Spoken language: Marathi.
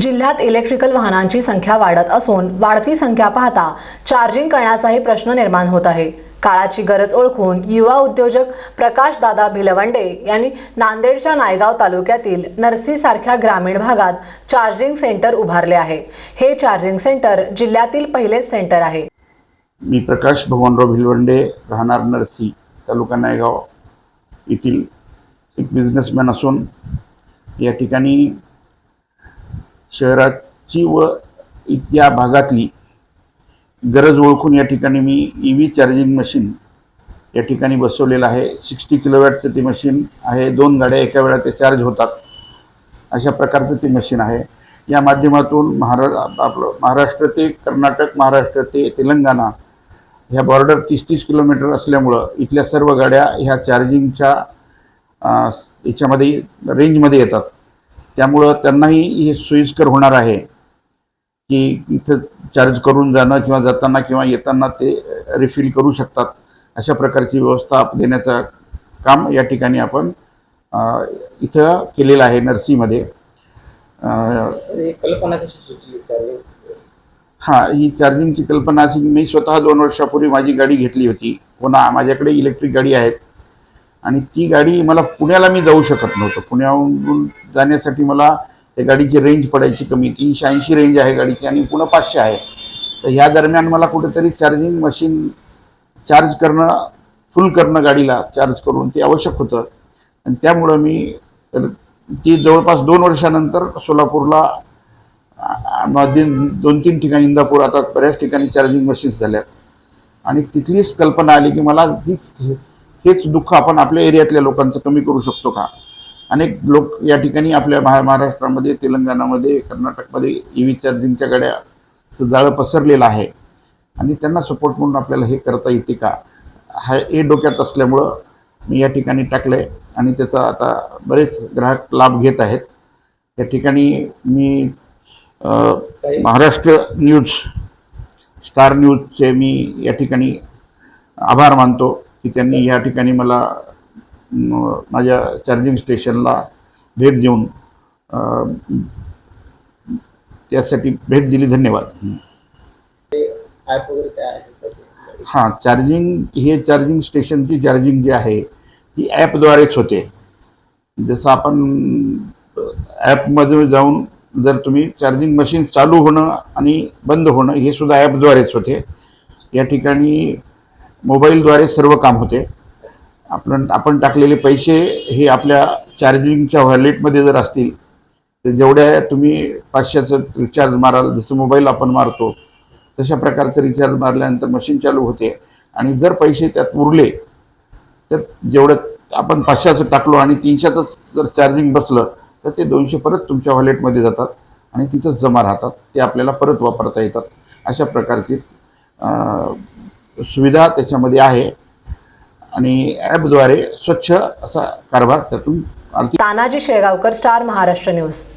जिल्ह्यात इलेक्ट्रिकल वाहनांची संख्या वाढत असून वाढती संख्या पाहता चार्जिंग करण्याचाही प्रश्न निर्माण होत आहे. काळाची गरज ओळखून युवा उद्योजक प्रकाश दादा भिलवंडे यांनी नांदेडच्या नायगाव तालुक्यातील नरसी सारख्या ग्रामीण भागात चार्जिंग सेंटर उभारले आहे. हे चार्जिंग सेंटर जिल्ह्यातील पहिलेच सेंटर आहे. मी प्रकाश भगवानराव भिलवंडे राहणार नरसी तालुका नायगाव येथील एक बिझनेसमॅन असून या ठिकाणी शहराची व इत- या भागातली गरज ओळखून या ठिकाणी मी ई व्ही चार्जिंग मशीन या ठिकाणी बसवलेलं आहे. सिक्स्टी किलोवॅटचं ते मशीन आहे. दोन गाड्या एका वेळा ते चार्ज होतात. अशा प्रकारचं ते मशीन आहे. या माध्यमातून महारा आपलं महाराष्ट्र ते कर्नाटक महाराष्ट्र ते तेलंगणा ह्या बॉर्डर तीस तीस किलोमीटर असल्यामुळं इथल्या सर्व गाड्या ह्या चार्जिंगच्या याच्यामध्ये रेंजमध्ये येतात. त्यामुळं त्यांनाही हे सोयीस्कर होणार आहे की इथं चार्ज करून जाणं किंवा जाताना किंवा येताना ते रिफिल करू शकतात. अशा प्रकारची व्यवस्था देण्याचं काम या ठिकाणी आपण इथं केलेलं आहे नर्सीमध्ये. ही कल्पना हां ही चार्जिंगची कल्पना अशी मी स्वतः दोन वर्षापूर्वी माझी गाडी घेतली होती. पुन्हा माझ्याकडे इलेक्ट्रिक गाडी आहेत. आणि ती गाडी मला पुण्याला मी जाऊ शकत नव्हतं. पुण्याहून जाण्यासाठी मला त्या गाडीची रेंज पडायची कमी. तीनशे ऐंशी रेंज आहे गाडीची आणि पुन्हा पाचशे आहे. तर ह्या दरम्यान मला कुठेतरी चार्जिंग मशीन चार्ज करणं फुल करणं गाडीला चार्ज करून ते आवश्यक होतं. आणि त्यामुळं मी तर ती जवळपास दोन वर्षानंतर सोलापूरला मध्ये दोन तीन ठिकाणी इंदापूर आता बऱ्याच ठिकाणी चार्जिंग मशीन्स झाल्यात. आणि तिथलीच कल्पना आली की मला तीच हेच दुःख आपण आपल्या एरियातल्या लोकांचं कमी करू शकतो का? अनेक लोक या ठिकाणी आपल्या महा महाराष्ट्रामध्ये तेलंगणामध्ये कर्नाटकमध्ये ई व्ही चार्जिंगच्या गाड्याचं जाळं पसरलेलं आहे. आणि त्यांना सपोर्ट म्हणून आपल्याला हे करता येते का? हा हे डोक्यात असल्यामुळं मी या ठिकाणी टाकलं आहे आणि त्याचा आता बरेच ग्राहक लाभ घेत आहेत. या ठिकाणी मी महाराष्ट्र न्यूज स्टार न्यूजचे मी या ठिकाणी आभार मानतो. की त्यांनी या ठिकाणी मला माझ्या चार्जिंग स्टेशनला भेट देऊन त्यासाठी भेट दिली धन्यवाद? हां चार्जिंग हे चार्जिंग स्टेशनची चार्जिंग जी आहे ती ॲपद्वारेच होते. जसं आपण ॲपमध्ये जाऊन जर तुम्ही चार्जिंग मशीन चालू होणं आणि बंद होणं हे सुद्धा ॲपद्वारेच होते. या ठिकाणी मोबाईलद्वारे सर्व काम होते. आपण आपण टाकलेले पैसे हे आपल्या चार्जिंगच्या व्हॅलेटमध्ये जर असतील तर जेवढ्या तुम्ही पाचशेचं रिचार्ज माराल जसं मोबाईल आपण मारतो तशा प्रकारचं रिचार्ज मारल्यानंतर मशीन चालू होते. आणि जर पैसे त्यात उरले तर जेवढं आपण पाचशेचं टाकलो आणि तीनशेचं जर चार्जिंग बसलं तर ते दोनशे परत तुमच्या व्हॉलेटमध्ये जातात आणि तिथंच जमा राहतात. ते आपल्याला परत वापरता येतात. अशा प्रकारची सुविधा त्याच्यामध्ये आहे. आणि ॲपद्वारे स्वच्छ असा कारभार त्यातून तानाजी शेळगावकर स्टार महाराष्ट्र न्यूज.